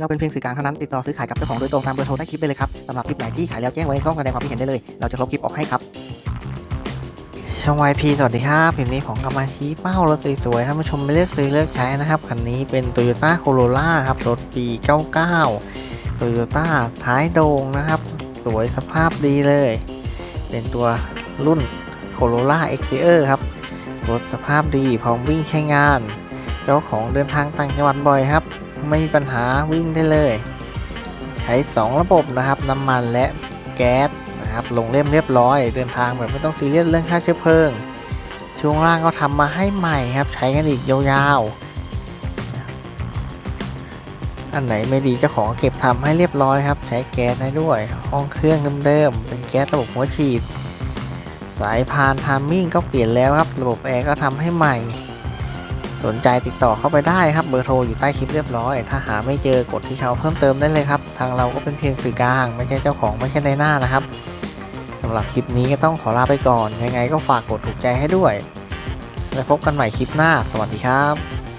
เราเป็นเพียงสื่อกลางเท่านั้นติดต่อซื้อขายกับเจ้าของโดยตรงตามเบอร์โทรใต้คลิปได้เลยครับสำหรับคลิปไหนที่ขายแล้วแจ้งไว้ในช่องแสดงความคิดเห็นได้เลย เราจะลบคลิปออกให้ครับ ช่อง YP สวัสดีครับคลิปนี้ของกำมาชี้เป้ารถสวยๆท่านผู้ชมไม่เลือกซื้อเลือกใช้นะครับคันนี้เป็น Toyota Corolla ครับรถปี 99 Toyota ท้ายโด่งนะครับ สวยสภาพดีเลย เป็นตัวรุ่น Corolla Exterior ครับรถสภาพดีพร้อมวิ่งใช้งาน เจ้าของเดินทางต่างจังหวัดบ่อยครับ ไม่มีปัญหาวิ่งได้เลย ใช้ 2 ระบบนะครับ น้ำมันและแก๊สนะครับ ลงเล่มเรียบร้อย เดินทางแบบไม่ต้องซีเรียสเรื่องค่าเชื้อเพลิง ช่วงล่างก็ทำมาให้ใหม่ครับ ใช้กันอีกยาวๆ อันไหนไม่ดีเจ้าของเก็บทำให้เรียบร้อยครับ ใช้แก๊สได้ด้วย ห้องเครื่องเดิมๆ เป็นแก๊สระบบหัวฉีด สายพานทามมิ่งก็เปลี่ยนแล้วครับ ระบบแอร์ก็ทำให้ใหม่ สนใจติดต่อเข้าไปได้ครับเบอร์โทรอยู่ใต้คลิปเรียบร้อย ถ้าหาไม่เจอกดที่เชาเพิ่มเติมได้เลยครับ ทางเราก็เป็นเพียงสื่อกลาง ไม่ใช่เจ้าของไม่ใช่ในหน้านะครับสำหรับคลิปนี้ก็ต้องขอลาไปก่อน ยังไงก็ฝากกดถูกใจให้ด้วย แล้วพบกันใหม่คลิปหน้า สวัสดีครับ